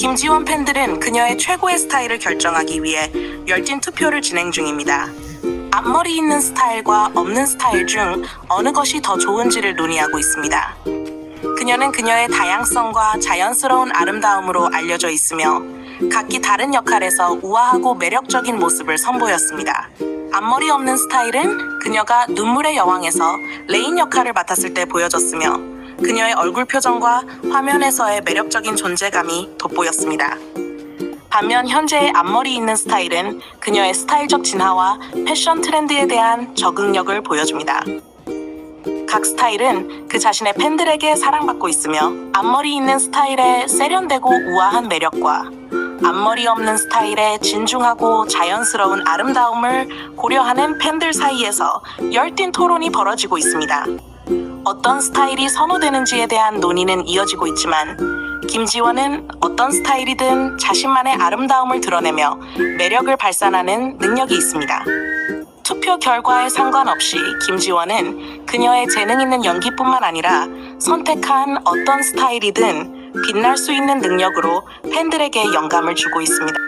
김지원 팬들은 그녀의 최고의 스타일을 결정하기 위해 열띤 투표를 진행 중입니다. 앞머리 있는 스타일과 없는 스타일 중 어느 것이 더 좋은지를 논의하고 있습니다. 그녀는 그녀의 다양성과 자연스러운 아름다움으로 알려져 있으며 각기 다른 역할에서 우아하고 매력적인 모습을 선보였습니다. 앞머리 없는 스타일은 그녀가 눈물의 여왕에서 레인 역할을 맡았을 때 보여졌으며 그녀의 얼굴 표정과 화면에서의 매력적인 존재감이 돋보였습니다. 반면 현재의 앞머리 있는 스타일은 그녀의 스타일적 진화와 패션 트렌드에 대한 적응력을 보여줍니다. 각 스타일은 그 자신의 팬들에게 사랑받고 있으며 앞머리 있는 스타일의 세련되고 우아한 매력과 앞머리 없는 스타일의 진중하고 자연스러운 아름다움을 고려하는 팬들 사이에서 열띤 토론이 벌어지고 있습니다. 어떤 스타일이 선호되는지에 대한 논의는 이어지고 있지만 김지원은 어떤 스타일이든 자신만의 아름다움을 드러내며 매력을 발산하는 능력이 있습니다. 투표 결과에 상관없이 김지원은 그녀의 재능 있는 연기뿐만 아니라 선택한 어떤 스타일이든 빛날 수 있는 능력으로 팬들에게 영감을 주고 있습니다.